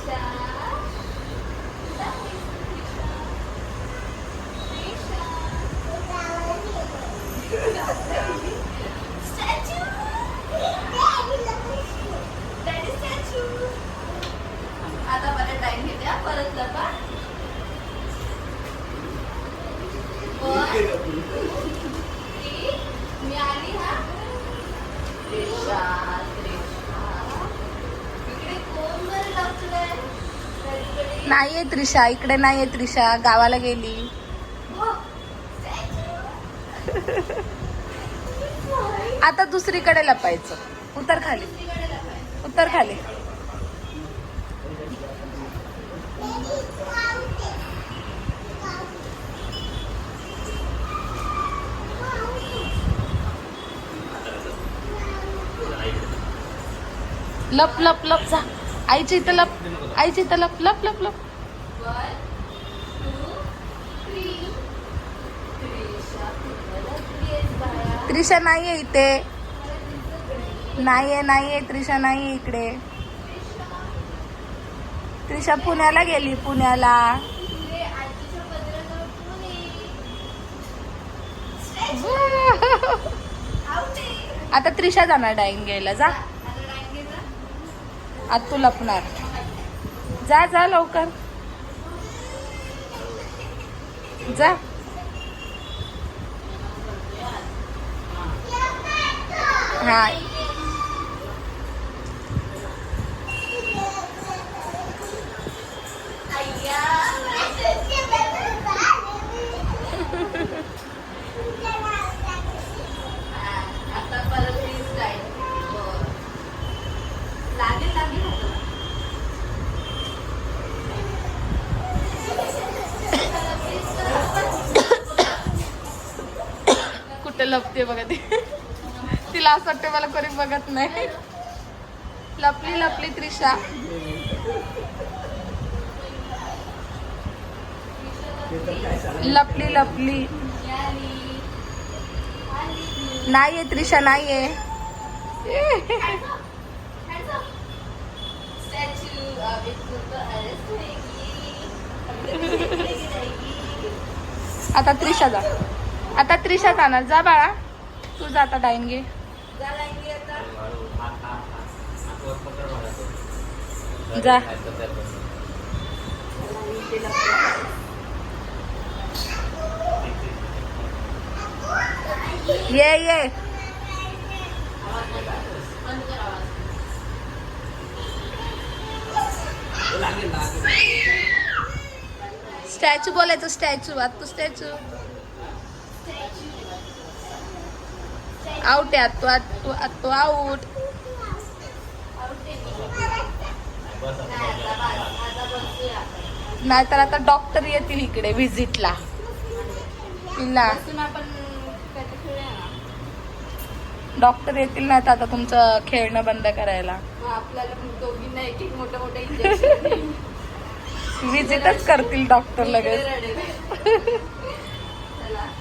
त्रिशा आता परत टाइम घेते हा, परत लपा One, three. मी आली हा त्रिशा त्रिशा इकडे कोण बरं लपलंय कधीकधी- नाहीये त्रिशा इकडे नाहीये त्रिशा गावाला गेली. आता दुसरीकडे लपायचं उतर खाली. उतर खाली लप लप लप जा आईची इथं लप आईची इथं लप लप लप लप. त्रिशा, नाहीये इथे. नाहीये नाहीये त्रिशा नाहीये इकडे त्रिशा, पुण्याला गेली पुण्याला. आता त्रिशा जाणार डाईंग घ्यायला जा. आता तू लपणार. जा जा लवकर. जा. हा. लपते बघा ती. तिला असं वाटतं मला कोणी बघत नाही. लपली लपली त्रिशा. लपली लपली. नाहीये त्रिशा नाहीये. आता त्रिशा जा. आता त्रिशा जाणार जा बाळा. तू जाता डायंगे घे. जा. ये ये. बंद स्टॅच्यू बोलायचं स्टॅच्यू आता तू स्टॅच्यू. आउट आहे आत्तू आत्तू आत्तू आऊट नाहीतर आता डॉक्टर येतील इकडे व्हिजिटला तिला. डॉक्टर येतील नाही तर आता तुमचं खेळणं बंद करायला. व्हिजिटच करतील डॉक्टर लगेच.